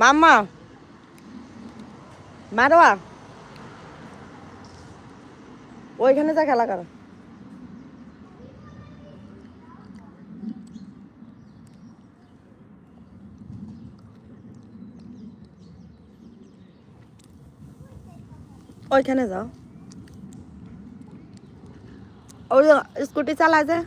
মাম্মা মারোয়া। ওইখানে যা খেলা করো। ওইখানে যাও। ওই স্কুটি চালায় যে।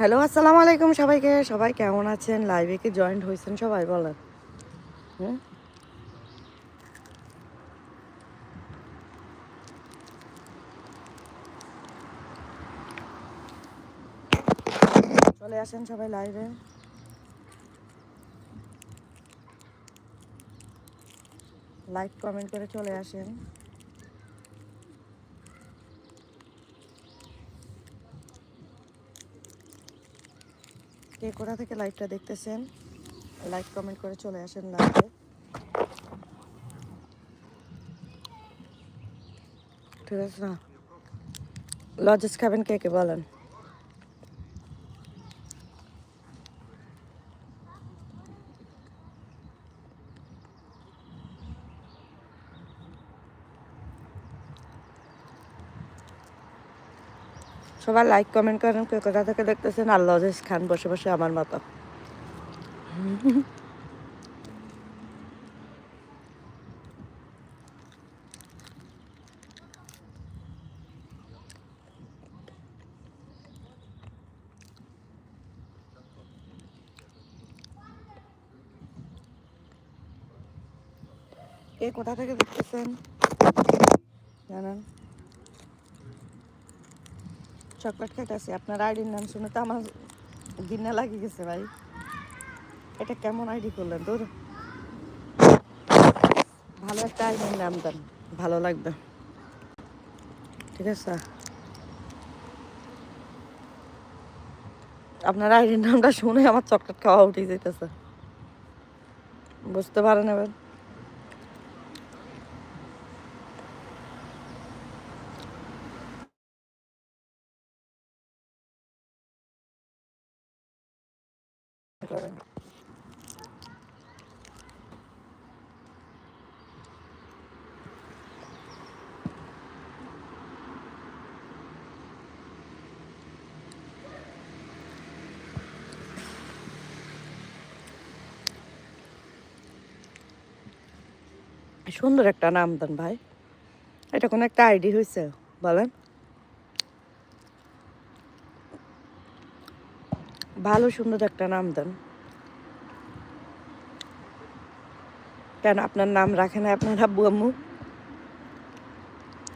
হ্যালো, আসসালামু আলাইকুম সবাইকে। সবাই কেমন আছেন? লাইভে কি জয়েন্ট হয়েছেন সবাই বলেন। চলে আসেন সবাই লাইভে লাইক কমেন্ট করে চলে আসেন। কে কোথা থেকে লাইভটা দেখতেছেন? লাইক কমেন্ট করে চলে আসেন লাইভে ঠিক আছে, না। লজেস খাবেন কে কে, বলেন। সবাই লাইক কমেন্ট করেন, কে কোথা থেকে দেখতেছেন? লজেস খান বসে বসে আমার মতো। কে কোথা থেকে দেখতেছেন? জানান। চকলেট খাইতেছি। আপনার আইডির নাম শুনে তো আমার গিন্না লাগিয়ে গেছে ভাই। এটা কেমন আইডি করলেন? তোর ভালো একটা আইডির নাম দেন। ভালো লাগবে। ঠিক আছে? আপনার আইডির নামটা শুনে আমার চকলেট খাওয়া উঠে যেতেছে বুঝতে পারেন এবার? সুন্দর একটা নাম দেন ভাই। এটা কোনো একটা আইডি হয়েছে বলেন। ভালো সুন্দর একটা নাম দেন। কেন আপনার নাম রাখে না আপনার আব্বু আম্মু?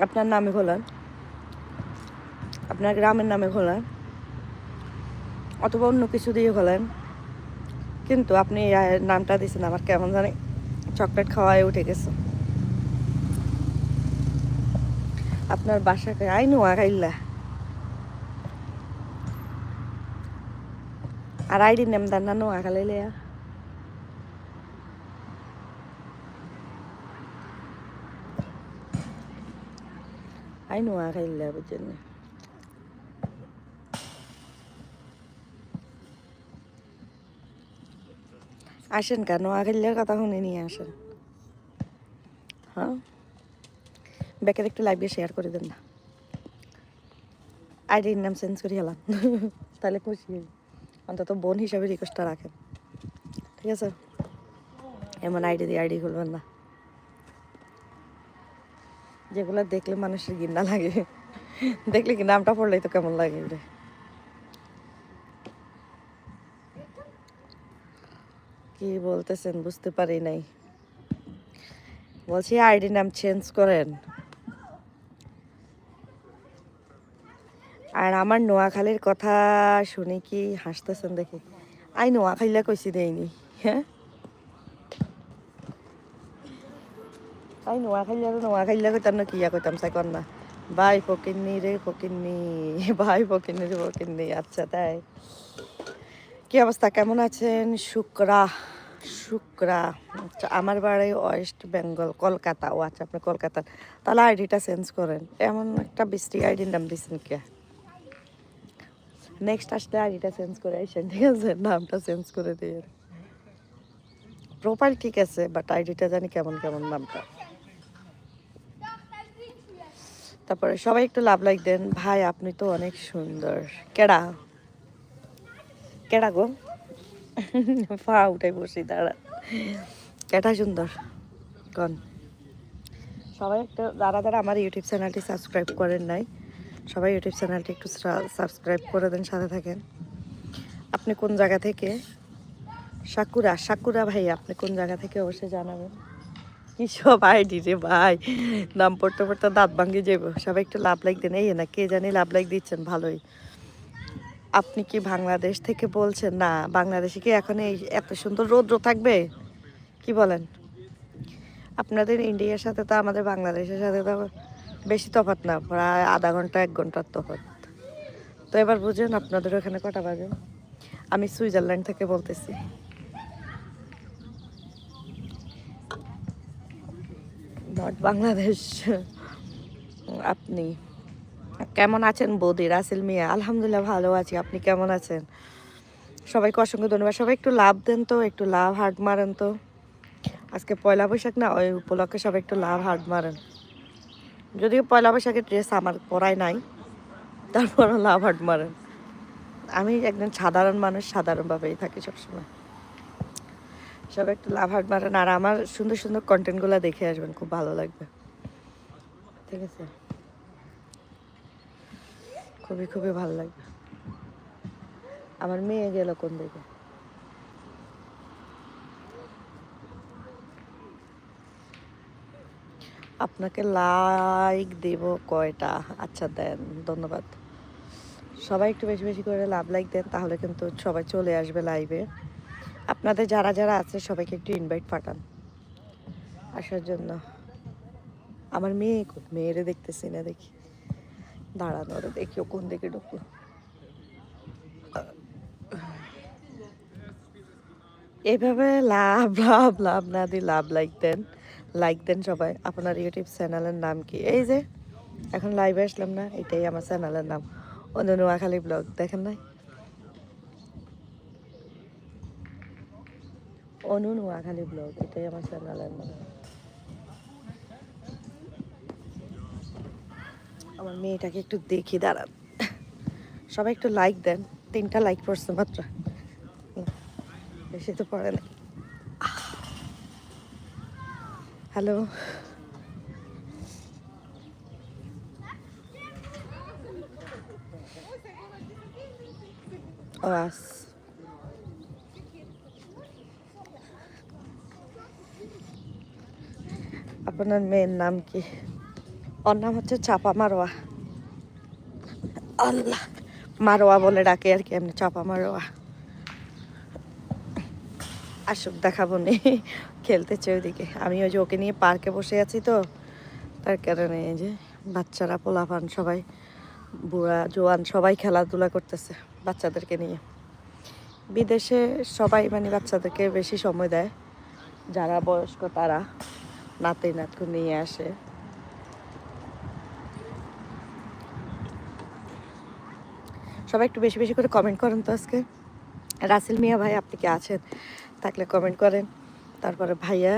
আপনার নামে খোলান আপনার গ্রামের নামে খোলান অথবা অন্য কিছু দিয়ে খোলেন কিন্তু আপনি নামটা দিয়েছেন আমার কেমন জানি। চকলেট খাওয়ায় উঠে গেছে। আপনার বাসাকে আই নোয়া খাইলা আর আইডি নেম দান না নোয়া খালাইলে আই নোয়া আসেন কেন? আগের কথা শুনে নিয়ে আসেন। হ্যাঁ? ব্যাকের একটু লাইভে শেয়ার করে দেন না। আইডির নাম চেঞ্জ করে গেলাম তাহলে খুশি হই। অন্তত বোন হিসাবে রিকোয়েস্টটা রাখেন। ঠিক আছে? এমন আইডি দিয়ে আইডি খুলবেন না। যেগুলো দেখলে মানুষের ঘৃণা লাগে। দেখলে কি নামটা পড়লেই তো কেমন লাগে কি বলতেছেন বুঝতে পারি নাই। বলছি আইডি নাম চেঞ্জ করেন। আর আমার নোয়াখালীর কথা শুনে কি হাসতেছেন দেখি। আই নোয়াখাইলা কইছি দেয়নি হ্যাঁ? আই নোয়াখাইলা আর নোয়াখাইলা কইতাম না কিয়া কইতাম সাইকন না। ভাই ফকিন্নি রে ফকিন্নি, ভাই ফকিন্নি রে ফকিন্নি আচ্ছা তাই। কি অবস্থা? কেমন আছেন? শুক্রা শুক্রা আচ্ছা আমার বাড়ি ওয়েস্ট বেঙ্গল, কলকাতা। ও আচ্ছা আপনি কলকাতা তাহলে আইডিটা চেঞ্জ করেন। এমন একটা বৃষ্টি, আইডির নাম দিচ্ছেন কে? নেক্সট আসলে আইডিটা চেঞ্জ করে আসেন, ঠিক আছে? নামটা চেঞ্জ করে দিয়ে। প্রোফাইল ঠিক আছে বাট আইডিটা জানি কেমন কেমন নামটা। তারপরে সবাই একটু লাভ লাইক দেন। ভাই, আপনি তো অনেক সুন্দর। কেডা? কেডা গো? পা উঠাই বসি, দাঁড়া। কেটা সুন্দর? কন? সবাই একটা যারা যারা আমার ইউটিউব চ্যানেলটি সাবস্ক্রাইব করেন নাই। সবাই ইউটিউব চ্যানেলটি একটু সাবস্ক্রাইব করে দেন, সাথে থাকেন। আপনি কোন জায়গা থেকে? সাকুরা সাকুরা ভাই, আপনি কোন জায়গা থেকে অবশ্যই জানাবেন। কি সব আইডি রে ভাই? নাম পড়তে পড়তে দাঁত ভাঙ্গি যাব সবাই একটু লাভ লাইক দেন। এই না, কে জানি লাভ লাইক দিচ্ছেন, ভালোই। আপনি কি বাংলাদেশ থেকে বলছেন? না, বাংলাদেশে কি এখন এই এত সুন্দর রৌদ্র থাকবে? কি বলেন? আপনাদের ইন্ডিয়ার সাথে তো আমাদের বাংলাদেশের সাথে তো বেশি তফাৎ না, প্রায় আধা ঘণ্টা, এক ঘণ্টার তফাৎ। তো এবার বুঝেন আপনাদের ওখানে কটা বাজে? আমি সুইজারল্যান্ড থেকে বলতেছি। নট বাংলাদেশ, আপনি কেমন আছেন বৌদি? রাসেল মিয়া, আলহামদুলিল্লাহ ভালো আছি। আপনি কেমন আছেন? সবাইকে অসংখ্য ধন্যবাদ। সবাই একটু লাভ দেন তো, একটু লাভ হার্ট মারেন তো। আজকে পয়লা বৈশাখ না, ওই উপলক্ষে সবাই একটু লাভ হার্ট মারেন। যদিও পয়লা বৈশাখের ড্রেস আমার পরাই নাই, তারপরও লাভ হার্ট মারেন। আমি একজন সাধারণ মানুষ, সাধারণভাবেই থাকি সবসময়। সবাই একটু লাভ হার্ট মারেন, আর আমার সুন্দর সুন্দর কন্টেন্টগুলো দেখে আসবেন, খুব ভালো লাগবে। ঠিক আছে? খুবই খুবই ভালো লাগবে আমার মেয়ে গেল কোন দিকে? আপনাকে লাইক দেব কয়টা? আচ্ছা দেন, ধন্যবাদ। সবাই একটু বেশি বেশি করে লাভ লাইক দেন, তাহলে কিন্তু সবাই চলে আসবে লাইভে আপনাদের যারা যারা আছে, সবাইকে একটু ইনভাইট পাঠান। আসার জন্য। আমার মেয়ে? মেয়েরে দেখতেছি না, দেখি। দাঁড়ানো ওরে দেখি ও কোন দিকে ঢুকলো। এইভাবে লাভ লাভ লাভ না দিয়ে লাভ লাইক দেন লাইক দেন সবাই। আপনার ইউটিউব চ্যানেলের নাম কি? এই যে, এখন লাইভে আসলাম না, এটাই আমার চ্যানেলের নাম। অন্য নোয়াখালী ব্লগ দেখেন নাই? অনু নোয়াখালী ব্লগ এটাই আমার চ্যানেলের নাম। আমার মেয়েটাকে একটু দেখি, দাঁড়ান। সবাই একটু লাইক দেন, তিনটা লাইক পড়ছে মাত্র। বেশি তো পড়ে না হ্যালো আস। আপনার মেয়ের নাম কি? ওর নাম হচ্ছে চাপা মারোয়া। আল্লাহ, মারোয়া বলে ডাকে আর কি এমনি, চাপা মারোয়া। আসুক, দেখাবো নি, খেলতেছে ওইদিকে। আমি ওই যে ওকে নিয়ে পার্কে বসে আছি তো, তার কারণে এই যে বাচ্চারা পোলাপান সবাই, বুড়া, জোয়ান সবাই খেলাধুলা করতেছে বাচ্চাদেরকে নিয়ে। বিদেশে সবাই মানে বাচ্চাদেরকে বেশি সময় দেয়, যারা বয়স্ক তারা নাতি নাতকু নিয়ে আসে। সবাই একটু বেশি বেশি করে কমেন্ট করেন তো আজকে। রাসেল মিয়া ভাই, আপনি কি আছেন? থাকলে কমেন্ট করেন। তারপরে ভাইয়া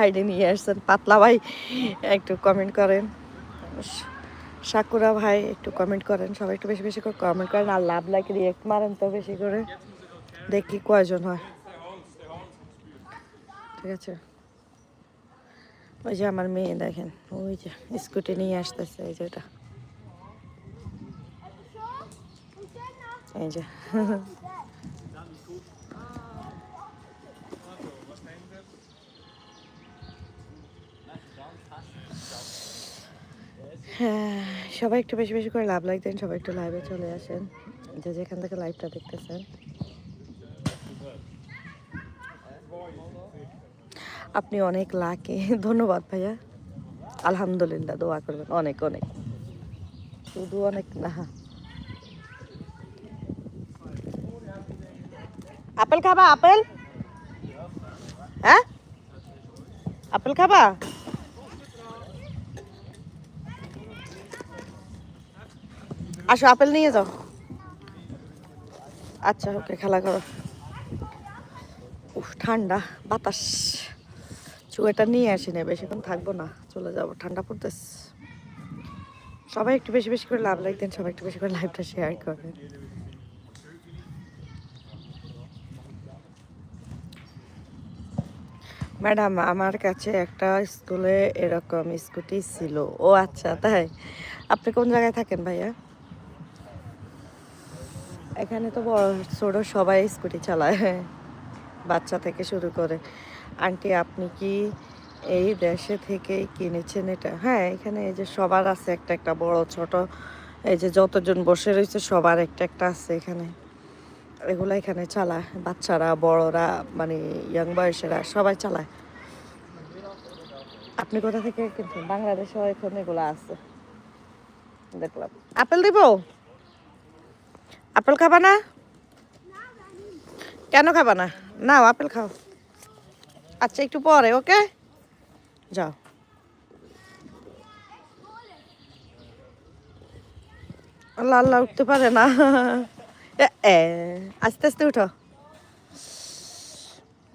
আইডি নিয়ে আসছেন। পাতলা ভাই, একটু কমেন্ট করেন। সাকুরা ভাই, একটু কমেন্ট করেন। সবাই একটু বেশি বেশি করে কমেন্ট করেন। আর লাভ লাইক রিয়েক্ট মারেন তো বেশি করে। দেখি কয়জন হয়। ঠিক আছে। ওই যে আমার মেয়ে দেখেন। ওই যে স্কুটি নিয়ে আসতেছে, এই যে এটা। এই যে। হ্যাঁ সবাই একটু বেশি বেশি করে লাভ লাইক দেন, সবাই একটু লাইভে চলে আসেন। যে যেখান থেকে লাইভটা দেখতেছেন। আপনি অনেক লাকি ধন্যবাদ ভাইয়া। আলহামদুলিল্লাহ, দোয়া করবেন। অনেক অনেক। শুধু অনেক না। আপেল খাবা, আপেল? হ্যাঁ? আপেল খাবা? আসো, আপেল নিয়ে যাও। আচ্ছা ওকে, খেলা করো। উফ, ঠান্ডা বাতাস। চুয়াটা নিয়ে আসি না বেশিক্ষণ থাকব না, চলে যাব, ঠান্ডা পড়তেছে। সবাই একটু বেশি বেশি করে লাভ দেন সবাই একটু বেশি করে লাইভটা শেয়ার করেন ম্যাডাম, আমার কাছে একটা স্কুলে এরকম স্কুটি ছিল। ও আচ্ছা তাই? আপনি কোন জায়গায় থাকেন ভাইয়া? এখানে তো বড়, ছোট সবাই স্কুটি চালায় বাচ্চা থেকে শুরু করে। আন্টি, আপনি কি এই দেশে থেকেই কিনেছেন এটা? হ্যাঁ এখানে এই যে সবার আছে একটা একটা, বড়, ছোট। এই যে যতজন বসে রয়েছে, সবার একটা একটা আছে এখানে। এগুলো এখানে চালায়। বাচ্চারা, বড়রা মানে ইয়াং বয়সেরা সবাই চালায়। আপনি কোথা থেকে কিনছেন? বাংলাদেশে এখন এগুলো আছে। দেখলাম। আপেল দিব? আপেল খাবা না? কেন খাবা না? নাও, আপেল খাও। আচ্ছা একটু পরে, ওকে? যাও। আল্লাহ আল্লাহ, উঠতে পারে না। আস্তে আস্তে উঠো।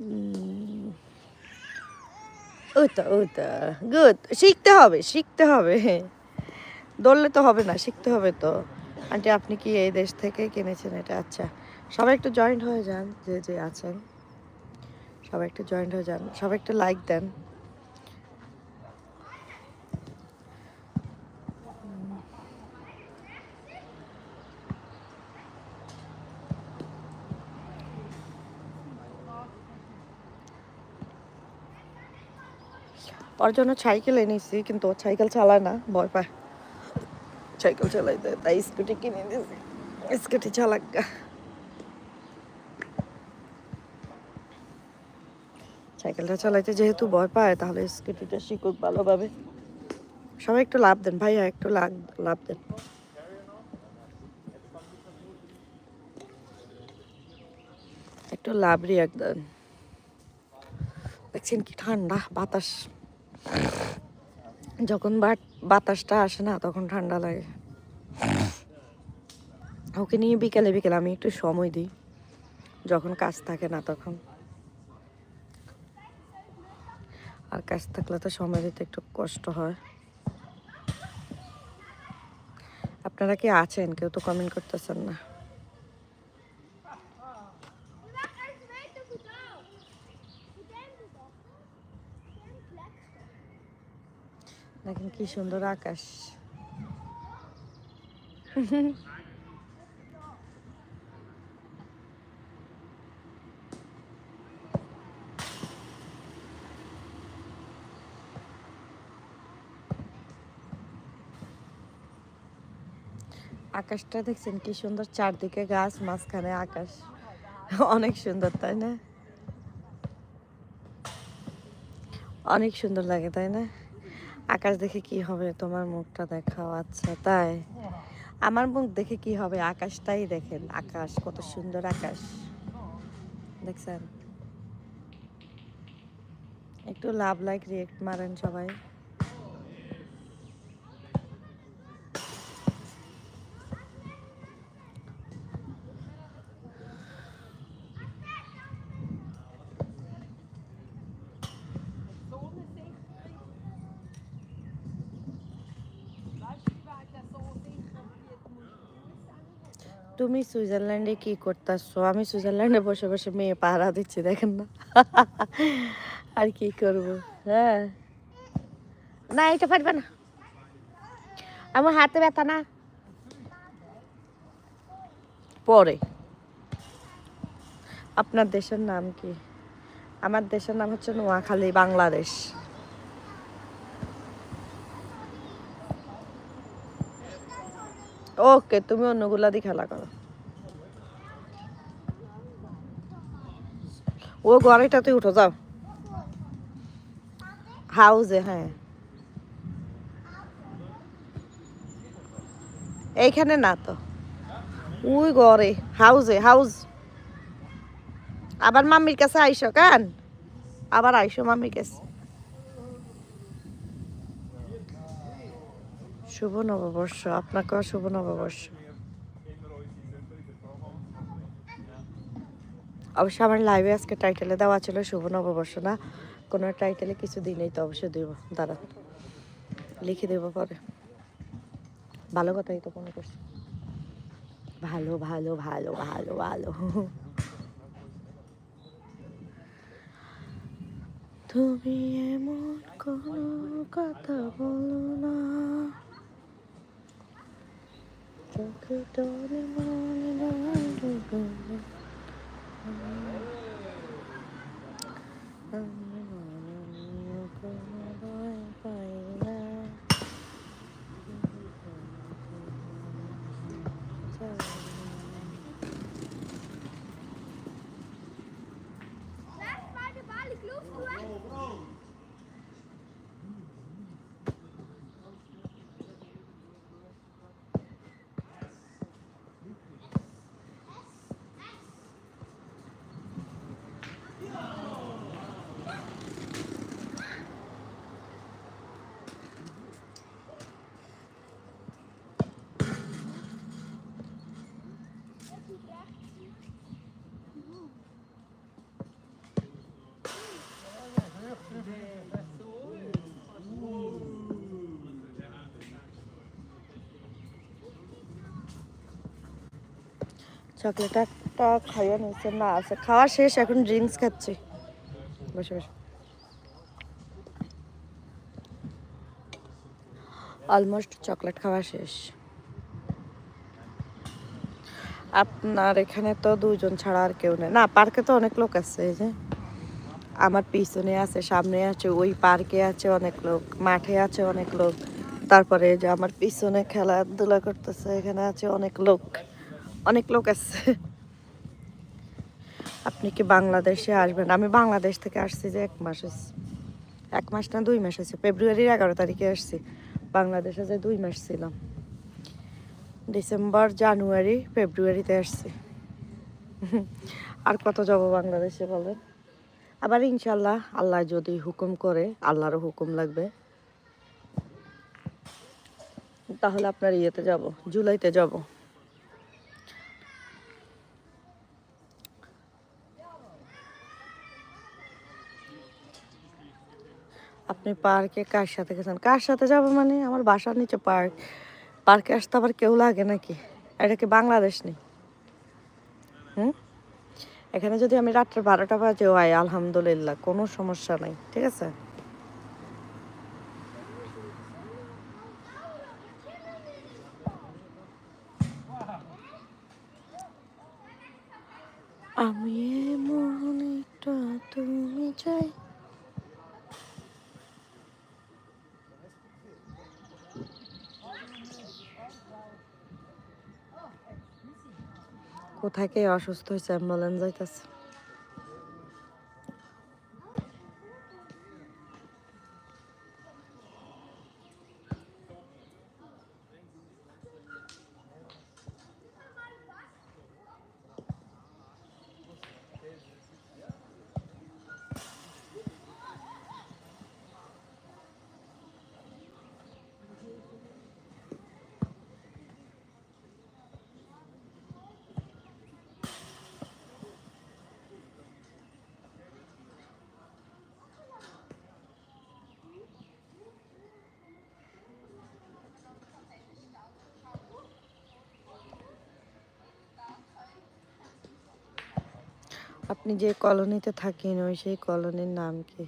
উম, ওই তো ওই গুড শিখতে হবে শিখতে হবে। দৌড়লে তো হবে না শিখতে হবে তো। আন্টি আপনি কি এই দেশ থেকে কিনেছেন এটা? আচ্ছা সবাই একটু জয়েন্ট হয়ে যান যে যে আছেন। সবাই একটু জয়েন্ট হয়ে যান সবাই একটু লাইক দেন। ওর জন্য সাইকেল এনেছি, কিন্তু ও সাইকেল চালায় না, ভয় পায়। সাইকেল চালাইতে তাই স্কুটি কিনে দিয়েছি। স্কুটি চালাক সাইকেলটা চালাইতে যেহেতু ভয় পায়, তাহলে স্কুটিটা শিখুক ভালোভাবে। সবাই একটু লাভ দেন, ভাইয়া একটু লাভ লাভ দেন। একটু লাভ রিয়াক দেন। দেখছেন কি ঠান্ডা বাতাস। যখন বাতাসটা আসে না, তখন ঠান্ডা লাগে। ওকে নিয়ে বিকেলে বিকেলে আমি একটু সময় দিই, যখন কাজ থাকে না তখন। আর কাজ থাকলে তো সময় দিতে একটু কষ্ট হয়। আপনারা কি আছেন? কেউ তো কমেন্ট করতেছেন না দেখেন কি সুন্দর আকাশ। আকাশটা দেখছেন কি সুন্দর, চারদিকে গাছ, মাঝখানে আকাশ। অনেক সুন্দর, তাই না? অনেক সুন্দর লাগে, তাই না? আকাশ দেখে কি হবে? তোমার মুখটা দেখাও আচ্ছা তাই? আমার মুখ দেখে কি হবে? আকাশটাই দেখেন, আকাশ, কত সুন্দর আকাশ। দেখছেন? একটু লাভ লাইক রিয়েক্ট মারেন সবাই। তুমি সুইজারল্যান্ডে কি করতেছো? আমি সুইজারল্যান্ডে বসে বসে মেয়ে পাহারা দিচ্ছি, দেখেন না। আর কি করব? হ্যাঁ। না, এটা পারবে না। আমার হাতে ব্যথা না। পরে। আপনার দেশের নাম কি? আমার দেশের নাম হচ্ছে নোয়াখালী, বাংলাদেশ। ওকে, তুমি অন্যগুলা দিয়ে খেলা করো। ও ঘরেটাতে উঠো, যাও। হাউজে হ্যাঁ। এইখানে না তো। ওই ঘরে, হাউজে, হাউজ। আবার মাম্মির কাছে আইসো কান? আবার আইসো মাম্মির কাছে। শুভ নববর্ষ, আপনাকেও শুভ নববর্ষ। অবশ্য আমার লাইভে আজকে টাইটেলে দেওয়া ছিল শুভ নববর্ষ না, কোনো টাইটেলে কিছু দিনেই তো অবশ্যই দেবো দাঁড়া লিখে দেবো পরে। ভালো কথাই তো মনে করছি ভালো ভালো ভালো ভালো ভালো। তুমি এমন কোনো কথা বলো না। চোখে টনে মনে Mm-hmm. চকলেট একটা খাইয়ে নিচ্ছে না আছে খাওয়া শেষ, এখন ড্রিঙ্কস খাচ্ছি। বসে বসে। অলমোস্ট চকলেট খাওয়া শেষ। আপনার এখানে তো দুজন ছাড়া আর কেউ নেই। না পার্কে তো অনেক লোক আছে, এই যে। আমার পিছনে আছে, সামনে আছে, ওই পার্কে আছে অনেক লোক, মাঠে আছে অনেক লোক। তারপরে যে আমার পিছনে খেলাধুলা করতেছে, এখানে আছে অনেক লোক। অনেক লোক আছে। আপনি কি বাংলাদেশে আসবেন? আমি বাংলাদেশ থেকে আসছি যে এক মাস এক মাস না দুই মাস আছে ফেব্রুয়ারির এগারো তারিখে আসছি। বাংলাদেশে যে দুই মাস ছিলাম। ডিসেম্বর, জানুয়ারি, ফেব্রুয়ারিতে আসছি। আর কত যাব বাংলাদেশে বলেন? আবার ইনশাল্লাহ আল্লাহ যদি হুকুম করে, আল্লাহরও হুকুম লাগবে। তাহলে আপনার ইয়েতে যাব, জুলাইতে যাব। আপনি পার্কে কার সাথে গেছেন? কার সাথে যাব মানে? আমার বাসার নিচে পার্ক। পার্কে আসতে আবার কেউ লাগে নাকি? এটা কি বাংলাদেশ নেই হুম? এখানে যদি আমি রাত্রে বারোটা বাজে হয়, আলহামদুলিল্লাহ, কোনো সমস্যা নাই, ঠিক আছে? আমি একটা তুমি চাই কোথায় কে অসুস্থ হয়েছে অ্যাম্বুলেন্স যাইতেছে। আপনি যে কলোনিতে থাকেন, ওই সেই কলোনির নাম কি?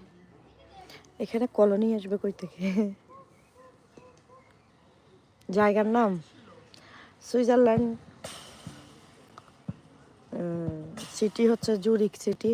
এখানে কলোনি আসবে কই থেকে? জায়গার নাম? সুইজারল্যান্ড। সিটি হচ্ছে জুরিক সিটি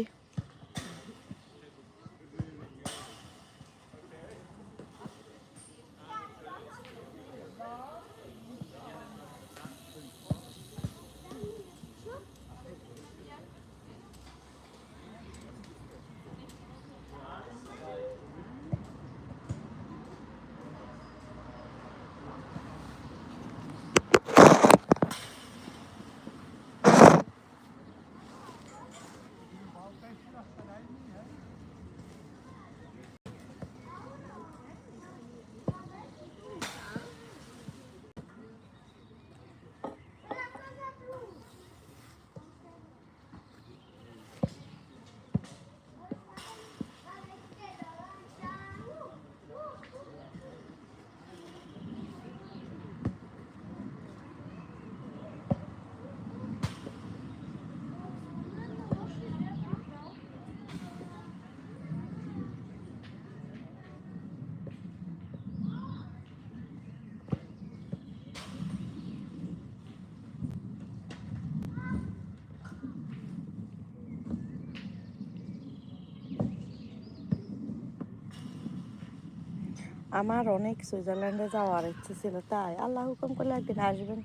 আমার অনেক সুইজারল্যান্ডে যাওয়ার ইচ্ছে ছিল, তাই আল্লাহ হুকুম করলে একদিন আসবেন।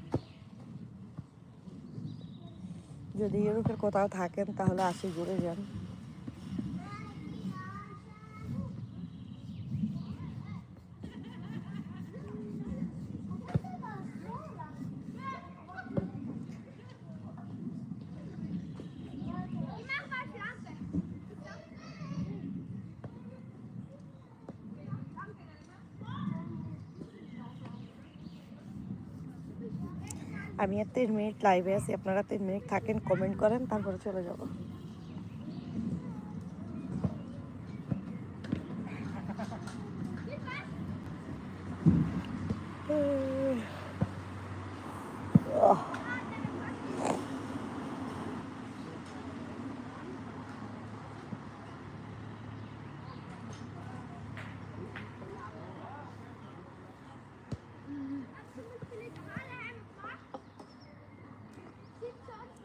যদি ইউরোপের কোথাও থাকেন, তাহলে আসি, ঘুরে যান। আমি আর তিন মিনিট লাইভে আছি। আপনারা তিন মিনিট থাকেন কমেন্ট করেন, তারপরে চলে যাব।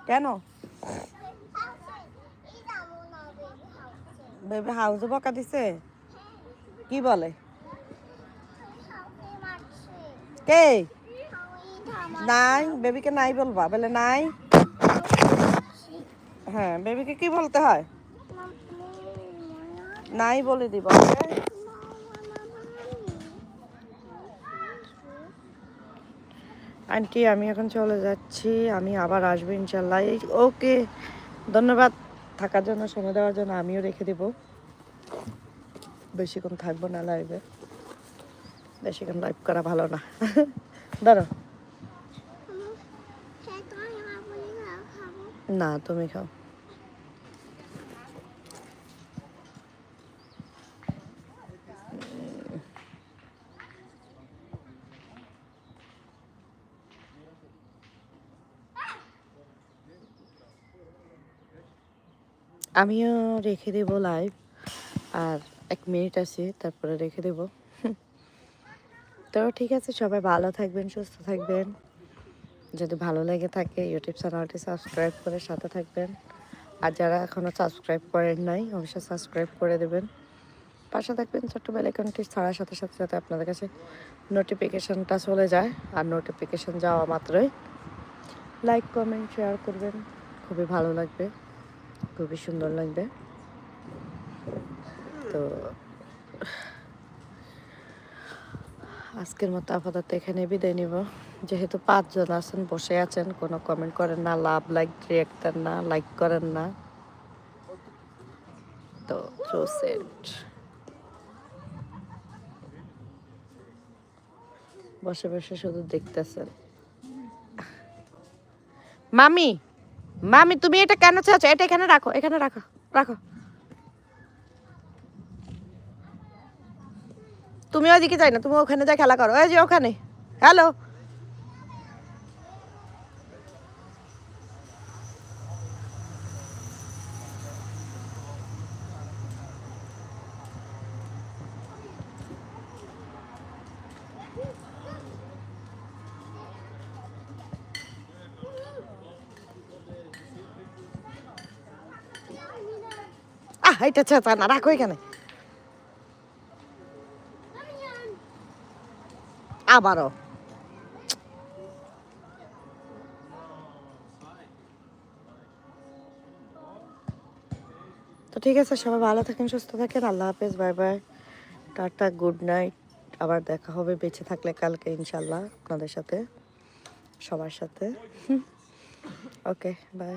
কেন? বেবি হাউসে বকা দিছে? কি বলে? কে? নাই বেবিকে নাই বলবা বলে নাই। হ্যাঁ বেবিকে কি বলতে হয়? নাই বলে দিব okay? আন্টি আমি এখন চলে যাচ্ছি। আমি আবার আসব ইনশাল্লাহ। ওকে ধন্যবাদ। থাকার জন্য সময় দেওয়ার জন্য আমিও রেখে দেব। বেশিক্ষণ থাকব না লাইভে বেশিক্ষণ লাইভ করা ভালো না। ধরো না তুমি খাও। আমিও রেখে দেবো লাইভ আর এক মিনিট আছে, তারপরে রেখে দেবো। তো ঠিক আছে, সবাই ভালো থাকবেন, সুস্থ থাকবেন। যদি ভালো লেগে থাকে ইউটিউব চ্যানেলটি সাবস্ক্রাইব করে সাথে থাকবেন। আর যারা এখনও সাবস্ক্রাইব করেন নাই, অবশ্যই সাবস্ক্রাইব করে দেবেন। পাশে থাকবেন ছোট্ট বেলাইকনটি ছাড়ার সাথে সাথে সাথে আপনাদের কাছে নোটিফিকেশানটা চলে যায়। আর নোটিফিকেশান যাওয়া মাত্রই লাইক কমেন্ট শেয়ার করবেন। খুবই ভালো লাগবে। খুবই সুন্দর লাগবে। তো আজকের মতো আপাতত এখানে বিদায় নিব। যেহেতু পাঁচজন আছেন, বসে আছেন, কোনো কমেন্ট করেন না, লাভ লাইক রিয়েক্ট দেন না লাইক করেন না। তো সেট বসে বসে শুধু দেখতেছেন। মামি! মামি, তুমি এটা কেন চাচ্ছ? এটা এখানে রাখো এখানে রাখো রাখো। তুমি ওইদিকে যাই না, তুমি ওখানে যা খেলা করো। ওই যে ওখানে, হ্যালো? এটা চেঁচা না, রাখো এখানে আবারও। তো ঠিক আছে, সবাই ভালো থাকেন, সুস্থ থাকেন, আল্লাহ হাফেজ, bye bye. Tata, good night. আবার দেখা হবে, বেঁচে থাকলে কালকে ইনশাল্লাহ আপনাদের সাথে, সবার সাথে। ওকে, বাই।